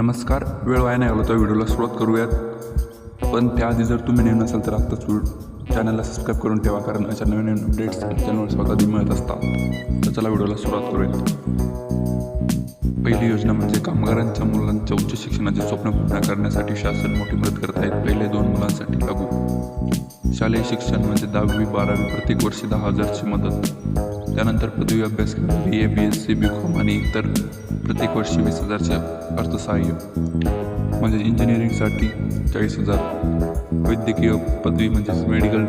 नमस्कार वेळ वाया नाही आलो तर व्हिडिओला सुरुवात करूयात. पण त्याआधी जर तुम्ही नवीन असाल तर आत्ताच व्हिडिओ चॅनलला सबस्क्राईब करून ठेवा कारण अशा नवीन नवीन अपडेट्स चॅनलवर स्वतः आधी मिळत असतात. तर चला व्हिडिओला सुरुवात करूयात. पहिली योजना म्हणजे कामगारांच्या मुलांच्या उच्च शिक्षणाचे स्वप्न पूर्ण करण्यासाठी शासन मोठी मदत करत आहेत पहिले दोन मुलांसाठी लागू. शालेय शिक्षण म्हणजे दहावी बारावी प्रत्येक वर्षी दहा हजारची मदत. त्यानंतर पदवी अभ्यासक्रम B A B S C B com आणि इतर प्रत्येक वर्षी वीस हजारचे अर्थसहाय्य म्हणजे इंजिनिअरिंगसाठी चाळीस हजार. वैद्यकीय पदवी म्हणजेच मेडिकल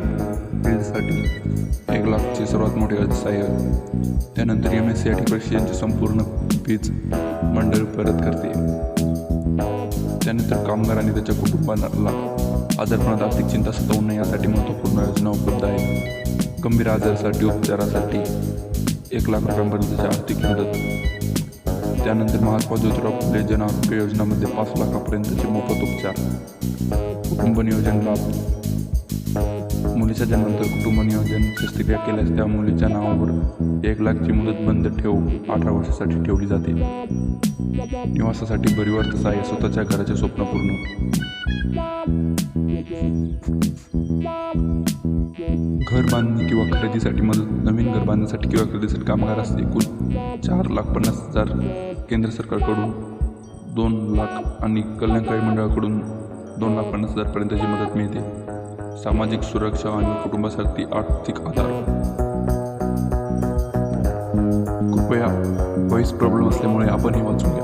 फील्डसाठी एक लाखचे सर्वात मोठे अर्थसहाय्य. त्यानंतर M S C I T परीक्षांची संपूर्ण फीज मंडळ परत करते. त्यानंतर कामगार आणि त्याच्या कुटुंबाला आजारपणात आर्थिक चिंता सतवू नये यासाठी महत्त्वपूर्ण योजना उपलब्ध आहे. गंभीर आजारासाठी उपचारासाठी एक लाख रुपयांपर्यंतची आर्थिक मदत. त्यानंतर महात्मा ज्योतिराव फुले जन आरोग्य योजनामध्ये पाच लाखापर्यंतचे मोफत उपचार. कुटुंब नियोजन लाभ. मुलीच्या जन्मानंतर कुटुंब नियोजन शस्त्रक्रिया केल्यास त्या मुलीच्या नावावर एक लाखची मुदत बंद ठेव अठरा वर्षासाठी ठेवली जाते. निवासासाठी परिवर्त सहाय्य स्वतःच्या घराचे स्वप्न पूर्ण. घर बांधणी किंवा खरेदीसाठी मदत नवीन घर बांधण्यासाठी किंवा खरेदीसाठी कामगार असते एकूण चार लाख पन्नास हजार केंद्र सरकारकडून दोन लाख आणि कल्याणकारी मंडळाकडून दोन लाख पन्नास हजारपर्यंतची मदत मिळते. सामाजिक सुरक्षा आणि कुटुंबासाठी आर्थिक आधार. कृपया व्हॉईस प्रॉब्लेम असल्यामुळे आपण हे वाचून घ्या.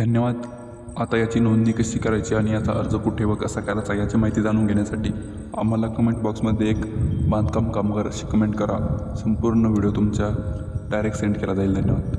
धन्यवाद. आता याची नोंदणी कशी करायची आणि याचा अर्ज कुठे व कसा करायचा याची माहिती जाणून घेण्यासाठी आम्हाला कमेंट बॉक्समध्ये एक बांधकाम कामगार अशी कमेंट करा. संपूर्ण व्हिडिओ तुमच्या डायरेक्ट सेंड केला जाईल. धन्यवाद.